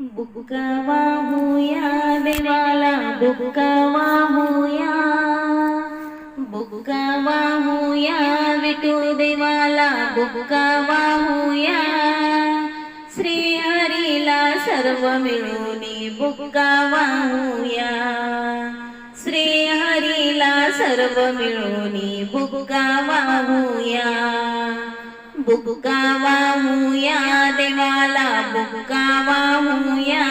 बुक्का वाहूया देवाला बुक्का वाहूया बुक्का वाहूया विठू देवाला बुक्का वाहूया श्री हरीला सर्व मिळूनी बुक्का वाहूया श्री हरीला सर्व मिळूनी बुक्का वाहूया बुक्का वाहूया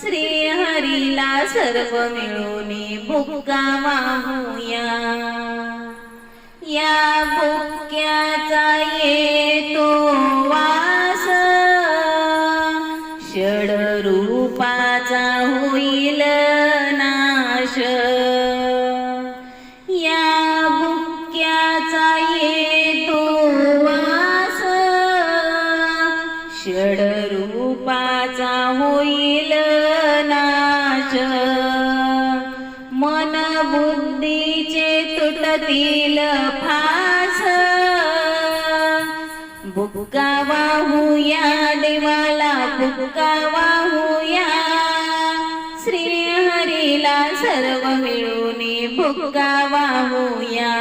श्री हरीला सर्व मिळून भुका वाहूया या भुक्याचा ये नाश मन बुद्धीचे तुटतील फास. बुक्का वाहूया देवाला बुक्का वाहूया श्री हरीला सर्व मिळून बुक्का वाहूया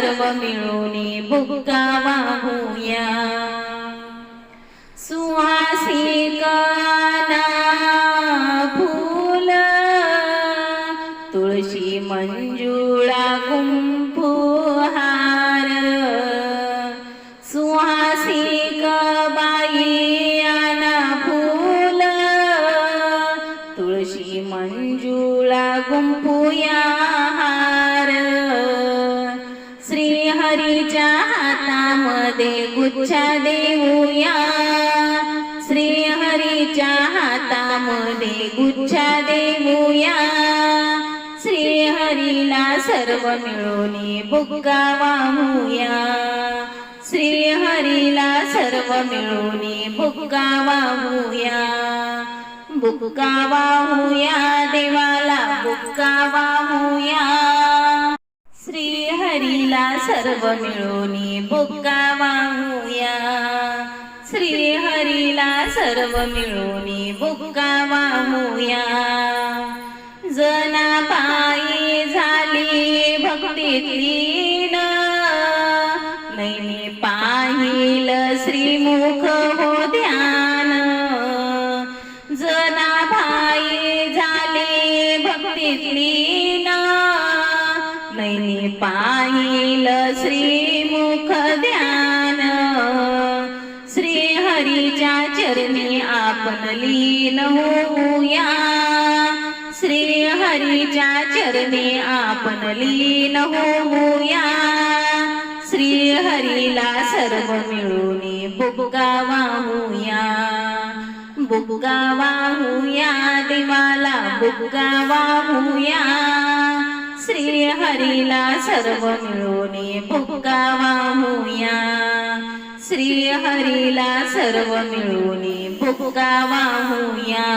सर्व मिळूनी बुक्का वाहूया. सुहासिक ना फूल तुळशी मंजुळा गुंफू सुहासिक बाई आना फूल तुळशी मंजुळा गुंफूया ते गुच्छा देऊया. श्री हरीच्या हातामध्ये गुच्छा देऊया. श्री हरीला सर्व मिळूनी बुक्का वाहूया. श्री हरीला सर्व मिळूनी बुक्का वाहूया. बुक्का वाहूया देवाला बुक्का वाहूया. श्री हरीला सर्व मिळूनी बुक्का वाहूया. श्री हरीला सर्व मिळूनी बुक्का वाहूया. जना पायी झाली भक्तीतली पाहिल श्रीमुख हो ध्यान जना झाले झाली पाहिल श्रीमुख ध्यान. श्री हरीच्या चरणी आपण लीन होऊया. श्री हरीच्या चरणी आपण लीन होऊया. श्री हरीला सर्व मिळून बुक्का वाहूया. बुक्का वाहूया देवाला बुक्का वाहूया. श्री हरीला सर्व मिळूनी बुक्का वाहूया श्री हरीला सर्व मिळूनी बुक्का वाहूया